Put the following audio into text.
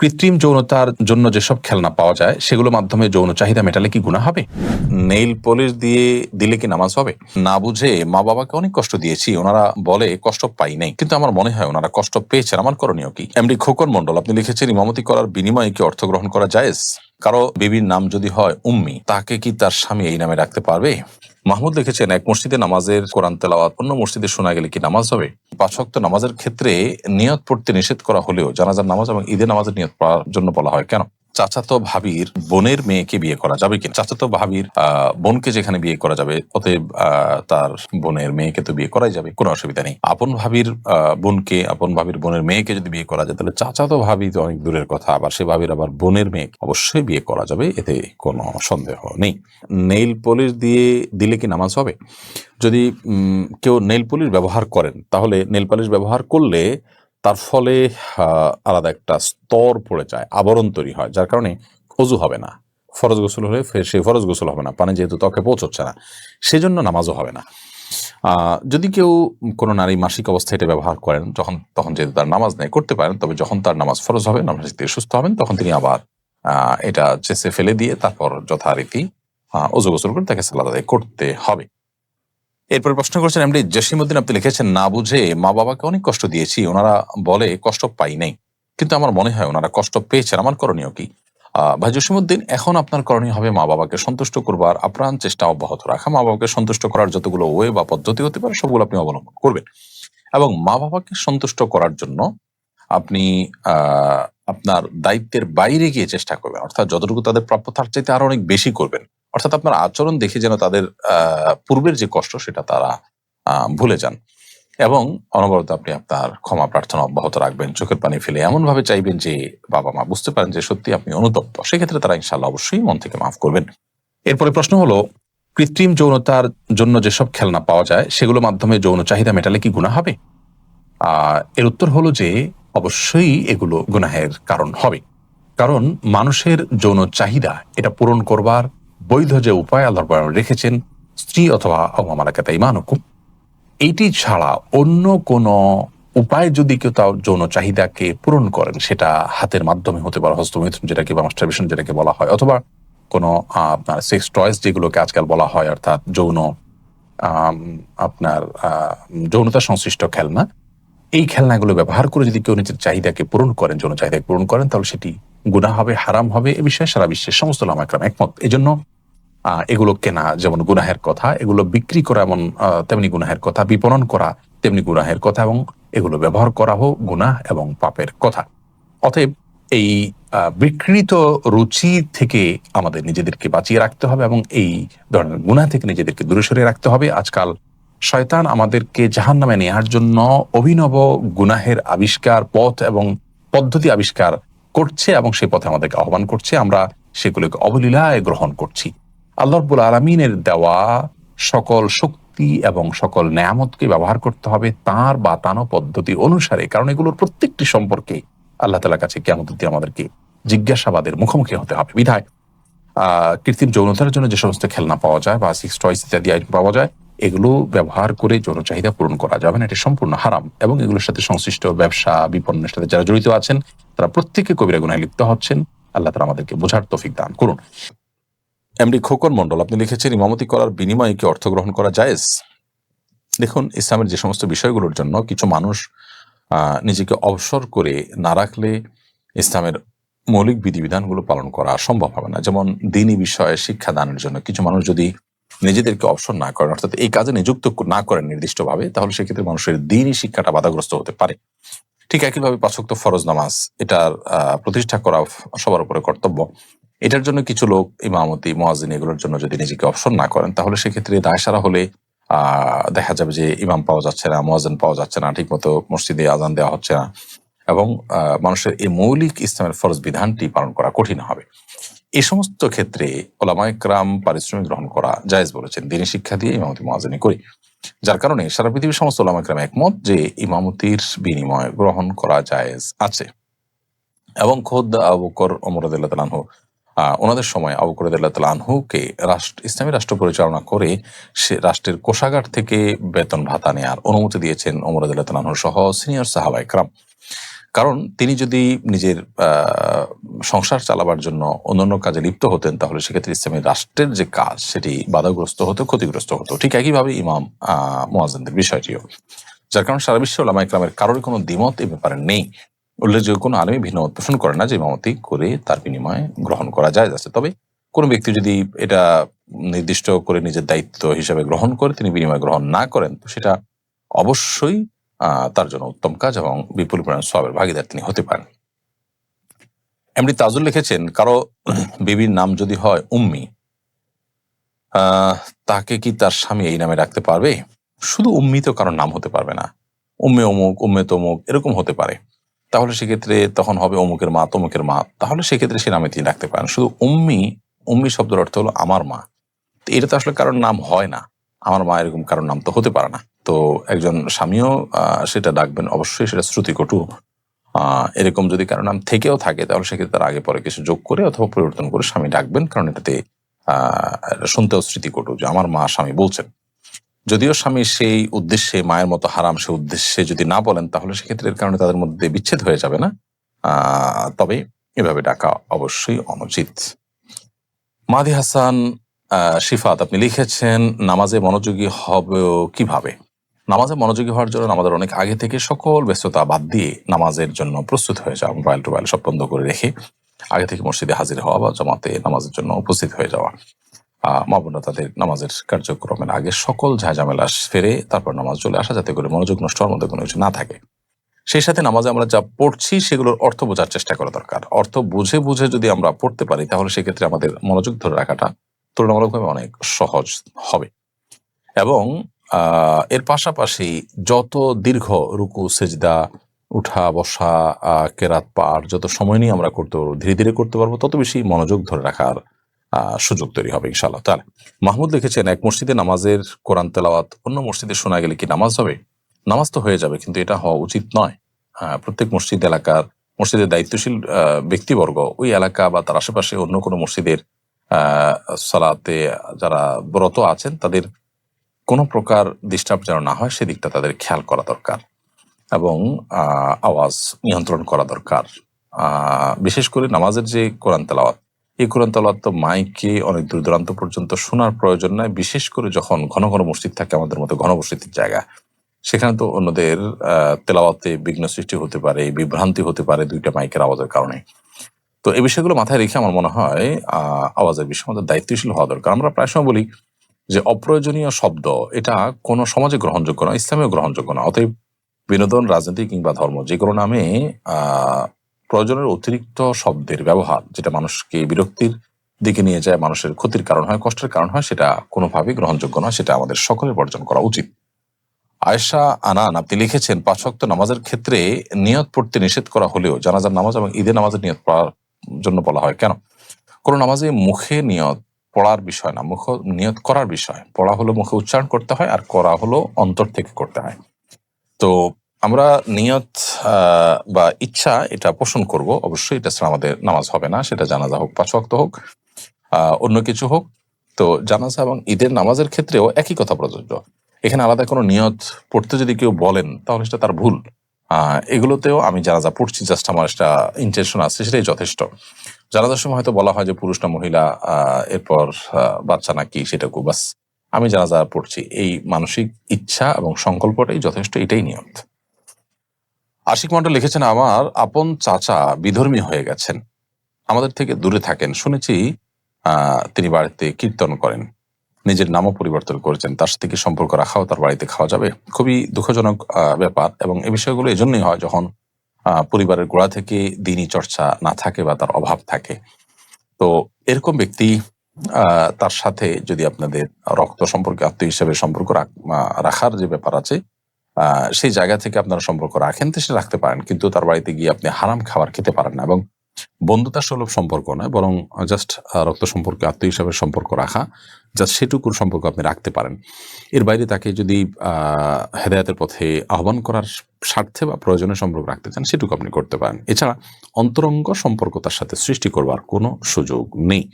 কৃত্রিম যৌনতার জন্য যেসব খেলনা পাওয়া যায় সেগুলোর মাধ্যমে যৌন চাহিদা মেটালে কি গুণা হবে? নেইল পলিশ দিয়ে দিলে কি নামাজ হবে? না বুঝে মা বাবাকে অনেক কষ্ট দিয়েছি, ওনারা বলে কষ্ট পাই নাই। কিন্তু আমার মনে হয় ওনারা কষ্ট পেয়েছেন, আমার করণীয় কি? এমডি খোকন মন্ডল আপনি লিখেছেন ইমামতি করার বিনিময়ে কি অর্থ গ্রহণ করা যায় কারও বিবির নাম যদি হয় উম্মি, তাকে কি তার স্বামী এই নামে রাখতে পারবে? মাহমুদ লিখেছেন, এক মসজিদে নামাজের কোরআন তেলাওয়াত, অন্য মসজিদে শোনা গেলে কি নামাজ হবে? পাঁচ শক্ত নামাজের ক্ষেত্রে নিয়ত পড়তে নিষেধ করা হলেও জানাজার নামাজ এবং ঈদের নামাজের নিয়ত পড়ার জন্য বলা হয়। কেন? চাচাতো ভাবির বোনের মেয়েকে বিয়ে করা যাবে কিনা? চাচাতো ভাবির বোনকে যেখানে বিয়ে করা যাবে, অতএব তার বোনের মেয়েকে তো বিয়ে করাই যাবে, কোনো অসুবিধা নেই। আপন ভাবির বোনকে, আপন ভাবির বোনের মেয়েকে যদি বিয়ে করা যায়, তাহলে চাচাতো ভাবি তো অনেক দূরের কথা, আবার সে ভাবির আবার বোনের মেয়েকে অবশ্যই বিয়ে করা যাবে, এতে কোনো সন্দেহ নেই। নেইল পলিশ দিয়ে দিলে কি নামাজ হবে? যদি কেউ নেইল পলিশ ব্যবহার করেন, তাহলে নেইল পলিশ ব্যবহার করলে তার ফলে আলাদা একটা স্তর পড়ে যায়, আবরণ তৈরি হয়, যার কারণে অজু হবে না। ফরজ গোসল হলে ফে- সে ফরজ গোসল হবে না, পানি যেহেতু ত্বকে পৌঁছচ্ছে না, সেজন্য নামাজও হবে না। যদি কেউ কোনো নারী মাসিক অবস্থায় এটা ব্যবহার করেন, যখন, তখন যেহেতু তার নামাজ নেই, করতে পারেন, তবে যখন তার নামাজ ফরজ হবে, নামাজ থেকে সুস্থ হবেন, তখন তিনি আবার এটা চেষে ফেলে দিয়ে তারপর যথারীতি অজু গোসল করে তাকে সালাদ করতে হবে। এরপর প্রশ্ন করেছেন, এমডি জসিমুদ্দিন আপনি লিখেছেন, না বুঝে মা বাবাকে অনেক কষ্ট দিয়েছি। ওনারা বলে, কষ্ট পাই নাই। কিন্তু আমার মনে হয় ওনারা কষ্ট পেয়েছেন। আমার করণীয় কি? ভাই জসিমুদ্দিন এখন আপনার করণীয় হবে মা বাবাকে সন্তুষ্ট করবার, আপ্রাণ চেষ্টা অব্যাহত রাখা। মা বাবাকে সন্তুষ্ট করার যতগুলো ওয়ে বা পদ্ধতি হতে পারে, সবগুলো আপনি অবলম্বন করবেন। এবং মা বাবাকে সন্তুষ্ট করার জন্য আপনি আপনার দায়িত্বের বাইরে গিয়ে চেষ্টা করবেন। অর্থাৎ যতটুকু তাদের প্রাপ্য, তার চাইতে আরও অনেক বেশি করবেন। অর্থাৎ আপনার আচরণ দেখে যেন তাদের পূর্বের যে কষ্ট সেটা তারা ভুলে যান। এবং অনবরত আপনি আপনার ক্ষমা প্রার্থনা অব্যাহত রাখবেন, চোখের পানি ফেলে এমন ভাবে চাইবেন যে বাবা মা বুঝতে পারেন যে সত্যি আপনি অনুতপ্ত। সেক্ষেত্রে তারা ইনশাল্লাহ অবশ্যই মন থেকে মাফ করবেন। এরপরে প্রশ্ন হলো, কৃত্রিম যৌনতার জন্য যেসব খেলনা পাওয়া যায়, সেগুলোর মাধ্যমে যৌন চাহিদা মেটালে কি গুণা হবে? এর উত্তর হলো যে অবশ্যই এগুলো গুনাহের কারণ হবে। কারণ মানুষের যৌন চাহিদা, এটা পূরণ করবার বৈধ যে উপায় আল্লাহ রেখেছেন, স্ত্রী অথবা মালাকাতা ইমানুকুম এইটি ছাড়া অন্য কোনো উপায় যদি কেউ তার যৌন চাহিদাকে পূরণ করেন, সেটা হাতের মাধ্যমে হতে পারে, হস্তমৈথুন যেটাকে বা মাস্টারবেশন যেটাকে বলা হয়, অথবা কোনো আপনার সেক্স টয়েস যেগুলোকে আজকাল বলা হয়, অর্থাৎ যৌন আপনার যৌনতা সংশ্লিষ্ট খেলনা, এই খেলনাগুলো ব্যবহার করে যদি কেউ নিজের চাহিদাকে পূরণ করেন, যৌন চাহিদাকে পূরণ করেন, তাহলে সেটি গুনাহ হবে, হারাম হবে, এ বিষয়ে সারা বিশ্বের সমস্ত লামাকরাম একমত। এই জন্য এগুলো কেনা যেমন গুনাহের কথা, এগুলো বিক্রি করা এমন তেমনি গুনাহের কথা, বিপণন করা তেমনি গুনাহের কথা এবং এগুলো ব্যবহার করা হোক গুনাহ এবং পাপের কথা। অতএব এই বিকৃত রুচি থেকে আমাদের নিজেদেরকে বাঁচিয়ে রাখতে হবে এবং এই ধরনের গুনাহ থেকে নিজেদেরকে দূরে সরিয়ে রাখতে হবে। আজকাল শয়তান আমাদেরকে জাহান নামে নেওয়ার জন্য অভিনব গুনাহের আবিষ্কার, পথ এবং পদ্ধতি আবিষ্কার করছে এবং সেই পথে আমাদেরকে আহ্বান করছে। আমরা সেগুলোকে অবলীলায় গ্রহণ করছি। আল্লাহ রব্বুল আলমিনের দেওয়া সকল শক্তি এবং সকল নেয়ামতকে ব্যবহার করতে হবে তার বাতানো পদ্ধতি অনুসারে। কারণ এগুলোর প্রত্যেকটি সম্পর্কে আল্লাহ তালার কাছে কেমন দিয়ে আমাদেরকে জিজ্ঞাসাবাদের মুখোমুখি হতে হবে। বিধায় কৃত্রিম যৌনতার জন্য যে সমস্ত খেলনা পাওয়া যায় বা সিক্স টয়েস ইত্যাদি আইটেম পাওয়া যায়, এগুলো ব্যবহার করে যৌন চাহিদা পূরণ করা যাবে না। এটি সম্পূর্ণ হারাম এবং এগুলোর সাথে সংশ্লিষ্ট ব্যবসা, বিপণনের সাথে যারা জড়িত আছেন, তারা প্রত্যেকে কবিরা গুনায় লিপ্ত হচ্ছেন। আল্লাহ তারা আমাদেরকে বোঝার তফিক দান করুন। এমডি খোকন মন্ডল আপনি লিখেছেন, ইমামতি করার বিনিময়ে কি অর্থ গ্রহণ করা জায়েজ? দেখুন, ইসলামের যে সমস্ত বিষয়গুলোর জন্য কিছু মানুষ নিজেকে অবসর করে না রাখলে ইসলামের মৌলিক বিধিবিধানগুলো পালন করা সম্ভব হবে না। যেমন দিনী বিষয়ে শিক্ষা দানের জন্য কিছু মানুষ যদি নিজেদেরকে অবসর না করেন, অর্থাৎ এই কাজে নিযুক্ত না করেন নির্দিষ্টভাবে, তাহলে সেক্ষেত্রে মানুষের দিনই শিক্ষাটা বাধাগ্রস্ত হতে পারে। ঠিক একইভাবে পাঁচক্ত ফরজ নামাজ, এটার প্রতিষ্ঠা করা সবার উপরে কর্তব্য। এটার জন্য কিছু লোক, ইমামতি মোয়াজিন এগুলোর জন্য যদি নিজেকে অবসর না করেন, তাহলে সেক্ষেত্রে দায়সারা হলে দেখা যাবে যে ইমাম পাওয়া যাচ্ছে না মোয়াজিন পাওয়া যাচ্ছে না ঠিক মতো মসজিদে আজান দেওয়া হচ্ছে না এবং মানুষের এই মৌলিক ইসলামের ফরজ বিধানটি পালন করা কঠিন হবে। এই সমস্ত ক্ষেত্রে ওলামাইকরাম পারিশ্রমিক গ্রহণ করা জায়েজ বলেছেন। দিনী শিক্ষা দিয়ে ইমামতি মোয়াজিনী করি। যার কারণে সারা পৃথিবীর সমস্ত ওলামাইকরাম একমত যে ইমামতির বিনিময় গ্রহণ করা জায়েজ আছে। এবং খোদ আবুকর অমরদুল্লাহ তালানহু আহ ওনাদের সময় আবুকরদুল্লাহ তালানহুকে রাষ্ট্র, ইসলামী রাষ্ট্র পরিচালনা করে সে রাষ্ট্রের কোষাগার থেকে বেতন ভাতা নেওয়ার অনুমতি দিয়েছেন অমরদুল্লাহ তালানহু সহ সিনিয়র সাহাবা একরাম। কারণ তিনি যদি নিজের সংসার চালাবার জন্য অন্যান্য কাজে লিপ্ত হতেন, তাহলে সেক্ষেত্রে ইসলামী রাষ্ট্রের যে কাজ, সেটি বাধাগ্রস্ত হতো, ক্ষতিগ্রস্ত হতো। ঠিক একইভাবে ইমাম আহ মোয়াজ্জেনদের বিষয়টিও। যার কারণে সারা বিশ্বে ওলামা ইকরামের কারোর কোনো দ্বিমত এই ব্যাপারে নেই। উল্লেখযোগ্য কোনো আলমী ভিন্ন মত পোষণ করে না যে ইমামতি করে তার বিনিময়ে গ্রহণ করা যায় আছে তবে কোনো ব্যক্তি যদি এটা নির্দিষ্ট করে নিজের দায়িত্ব হিসাবে গ্রহণ করে, তিনি বিনিময় গ্রহণ না করেন, তো সেটা অবশ্যই তার জন্য উত্তম কাজ এবং বিপুল পরিমাণ সবের ভাগিদার তিনি হতে পারেন। এমনি তাজুল লিখেছেন, কারও বিবির নাম যদি হয় উম্মি তাকে কি তার স্বামী এই নামে রাখতে পারবে? শুধু উম্মি তো কারোর নাম হতে পারবে না। উম্মে অমুক, উম্মে তমুক, এরকম হতে পারে। তাহলে সেক্ষেত্রে তখন হবে অমুকের মা, তমুকের মা। তাহলে সেক্ষেত্রে সে নামে তিনি রাখতে পারেন। শুধু উম্মি উম্মি শব্দের অর্থ হলো আমার মা। এটা তো আসলে কারোর নাম হয় না। আমার মা এরকম কারোর নাম তো হতে পারে না। তো একজন স্বামীও সেটা ডাকবেন অবশ্যই, সেটা শ্রুতিকটু। এরকম যদি কারোর নাম থেকেও থাকে, তাহলে সেক্ষেত্রে তার আগে পরে কিছু যোগ করে অথবা পরিবর্তন করে স্বামী ডাকবেন। কারণ এটাতে আহ শুনতেও স্মৃতিকটু যে আমার মা স্বামী বলছেন। যদিও স্বামী সেই উদ্দেশ্যে, মায়ের মতো হারাম সে উদ্দেশ্যে যদি না বলেন, তাহলে সেক্ষেত্রে এর কারণে তাদের মধ্যে বিচ্ছেদ হয়ে যাবে না। তবে এভাবে ডাকা অবশ্যই অনুচিত। মাদি হাসান শিফাত, আপনি লিখেছেন, নামাজে মনোযোগী হবে কীভাবে? নামাজে মনোযোগী হওয়ার জন্য আমাদের অনেক আগে থেকে সকল ব্যস্ততা বাদ দিয়ে নামাজের জন্য প্রস্তুত হয়ে যাওয়া, মোবাইল টোবাইল সব বন্ধ করে রেখে আগে থেকে মসজিদে হাজির হওয়া বা জমাতে নামাজের জন্য উপস্থিত হয়ে যাওয়া। মা বোনরা তাদের নামাজের কার্যক্রমের আগে সকল ঝাঁঝামেলা ফেরে তারপর নামাজ চলে আসা যাতে করে মনোযোগ নষ্ট হওয়ার মধ্যে কোনো কিছু না থাকে। সেই সাথে নামাজে আমরা যা পড়ছি সেগুলোর অর্থ বোঝার চেষ্টা করা দরকার। অর্থ বুঝে বুঝে যদি আমরা পড়তে পারি, তাহলে সেক্ষেত্রে আমাদের মনোযোগ ধরে রাখাটা তুলনামূলকভাবে অনেক সহজ হবে। এবং এর পাশাপাশি যত দীর্ঘ রুকু, সেজদা, উঠা, বসা কেরাত পার যত সময় নিয়ে আমরা করতে পারব, ধীরে ধীরে করতে পারব, তত বেশি মনোযোগ ধরে রাখার সুযোগ তৈরি হবে, ইনশাআল্লাহ। তাহলে মাহমুদ লিখেছেন, এক মসজিদে নামাজের কোরআন তেলাওয়াত, অন্য মসজিদে শোনা গেলে কি নামাজ হবে? নামাজ তো হয়ে যাবে, কিন্তু এটা হওয়া উচিত নয়। প্রত্যেক মসজিদ এলাকার, মসজিদের দায়িত্বশীল ব্যক্তিবর্গ, ওই এলাকা বা তার আশেপাশে অন্য কোনো মসজিদের সালাতে যারা ব্রত আছেন, তাদের কোনো প্রকার ডিস্টার্ব যেন না হয়, সেদিকটা তাদের খেয়াল করা দরকার এবং আওয়াজ নিয়ন্ত্রণ করা দরকার। বিশেষ করে নামাজের যে কোরআন তেলাওয়াত এই কোরআন তেলাওয়াত তো মাইকে অনেক দূর দূরান্ত পর্যন্ত শোনার প্রয়োজন নাই, বিশেষ করে যখন ঘন ঘন মসজিদ থাকে আমাদের মতো ঘন মসজিদের জায়গা। সেখানে তো অন্যদের তেলাওয়াতে বিঘ্ন সৃষ্টি হতে পারে, বিভ্রান্তি হতে পারে দুইটা মাইকের আওয়াজের কারণে। তো এই বিষয়গুলো মাথায় রেখে আমার মনে হয় আওয়াজের বিষয়ে আমাদের দায়িত্বশীল হওয়া দরকার। আমরা প্রায় সময় বলি যে অপ্রয়োজনীয় শব্দ, এটা কোনো সমাজে গ্রহণযোগ্য না, ইসলামেও গ্রহণযোগ্য না। অতএব বিনোদন, রাজনীতি কিংবা ধর্ম যে কোনো নামে প্রয়োজনের অতিরিক্ত শব্দের ব্যবহার, যেটা মানুষকে বিরক্তির দিকে নিয়ে যায়, মানুষের ক্ষতির কারণ হয়, কষ্টের কারণ হয়, সেটা কোনোভাবেই গ্রহণযোগ্য নয়, সেটা আমাদের সকলের বর্জন করা উচিত। আয়েশা আনান, আপনি লিখেছেন, পাঁচ ওয়াক্ত নামাজের ক্ষেত্রে নিয়ত পড়তে নিষেধ করা হলেও জানাজার নামাজ এবং ঈদের নামাজের নিয়ত পড়ার জন্য বলা হয়। কেন? কোন নামাজে মুখে নিয়ত পড়ার বিষয় না, মুখ নিয়ত করার বিষয়। পড়া হলো মুখে উচ্চারণ করতে হয়, আর করা হলো অন্তর থেকে করতে হয়। তো আমরা নিয়ত বা ইচ্ছা এটা পোষণ করব। অবশ্যই এটা ছাড়া আমাদের নামাজ হবে না, সেটা জানাজা হোক, পাঁচ ওয়াক্ত হোক অন্য কিছু হোক। তো জানাজা এবং ঈদের নামাজের ক্ষেত্রেও একই কথা প্রযোজ্য। এখানে আলাদা কোনো নিয়ত পড়তে যদি কেউ বলেন, তাহলে সেটা তার ভুল। এগুলোতেও আমি জানাজা পড়ছি, জাস্ট আমার একটা ইন্টেনশন আছে, সেটাই যথেষ্ট। জানাজার সময় হয়তো বলা হয় যে পুরুষ না মহিলা এরপর বাচ্চা না কি সেটা বাস। আমি জানাজা পড়ছি। এই মানসিক ইচ্ছা এবং সংকল্পটাই যথেষ্ট, এটাই নিয়ত। আশিক মন্ডল লিখেছেন, আমার আপন চাচা বিধর্মী হয়ে গেছেন। আমাদের থেকে দূরে থাকেন। শুনেছি তিনি বাড়িতে কীর্তন করেন। নিজের নামও পরিবর্তন করেছেন। তার সাথে কি সম্পর্ক রাখাও তার বাড়িতে খাওয়া যাবে? খুবই দুঃখজনক ব্যাপার এবং এই বিষয়গুলো এজন্যই হয় যখন পরিবারের গোড়া থেকে দিনই চর্চা না থাকে বা তার অভাব থাকে। তো এরকম ব্যক্তি তার সাথে যদি আপনাদের রক্ত সম্পর্কে, আত্মীয় হিসেবে সম্পর্ক রাখার যে ব্যাপার আছে সেই জায়গা থেকে আপনারা সম্পর্ক রাখেন, তো সেটা রাখতে পারেন। কিন্তু তার বাড়িতে গিয়ে আপনি হারাম খাবার খেতে পারেন না। এবং বন্ধুতার সুলভ সম্পর্ক নয়, বরং জাস্ট রক্ত সম্পর্কে, আত্মীয় হিসাবে সম্পর্ক রাখা জাস্ট সেটুকুর সম্পর্ক আপনি রাখতে পারেন। এর বাইরে তাকে যদি হেদায়তের পথে আহ্বান করার স্বার্থে বা প্রয়োজনে সম্পর্ক রাখতে চান, সেটুকু আপনি করতে পারেন। এছাড়া অন্তরঙ্গ সম্পর্ক তার সাথে সৃষ্টি করবার কোনো সুযোগ নেই।